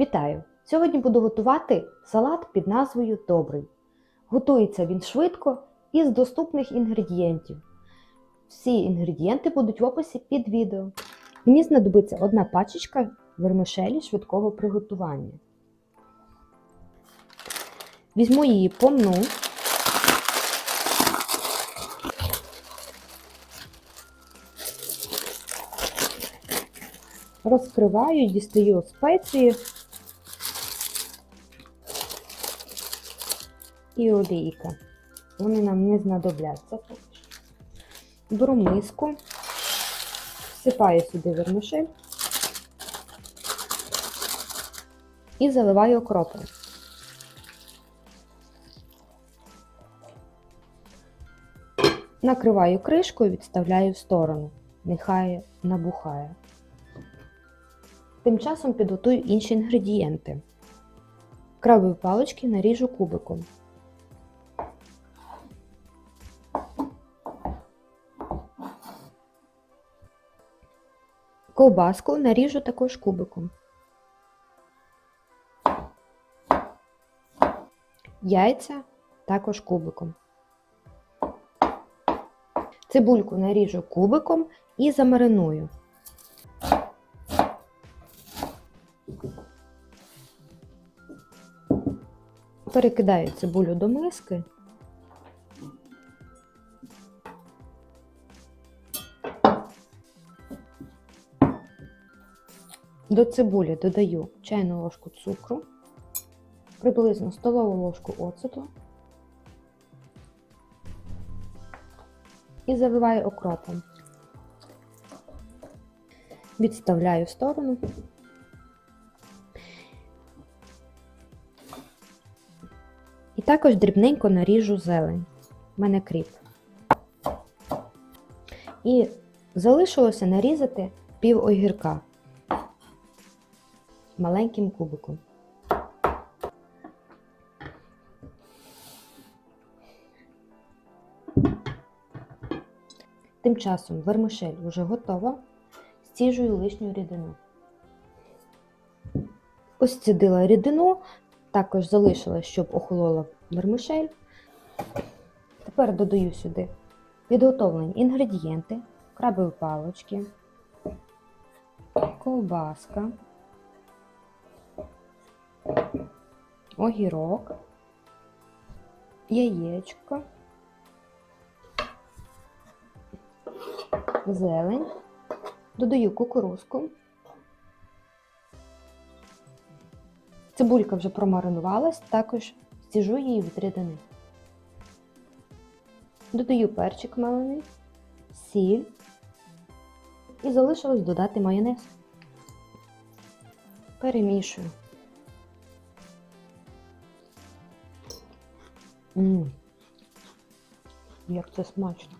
Вітаю! Сьогодні буду готувати салат під назвою Добрий. Готується він швидко і з доступних інгредієнтів. Всі інгредієнти будуть в описі під відео. Мені знадобиться одна пачечка вермишелі швидкого приготування. Візьму її помну. Розкриваю, дістаю спеції і олійка. Вони нам не знадобляться. Беру миску, всипаю сюди вермишель і заливаю окропом. Накриваю кришкою, відставляю в сторону. Нехай набухає. Тим часом підготую інші інгредієнти. Крабові палички наріжу кубиком. Ковбаску наріжу також кубиком. Яйця також кубиком. Цибульку наріжу кубиком і замариную. Перекидаю цибулю до миски. До цибулі додаю чайну ложку цукру, приблизно столову ложку оцету і заливаю окропом. Відставляю в сторону. І також дрібненько наріжу зелень. У мене кріп. І залишилося нарізати пів огірка маленьким кубиком. Тим часом вермишель вже готова, стіжую лишню рідину. Ось цідила рідину, також залишила, щоб охолола вермишель. Тепер додаю сюди підготовлені інгредієнти, крабові палочки, ковбаска, огірок, яєчко, зелень, додаю кукурузку. Цибулька вже промаринувалась, також стіжу її від рідини. Додаю перчик мелений, сіль і залишилось додати майонез. Перемішую. Як це смачно.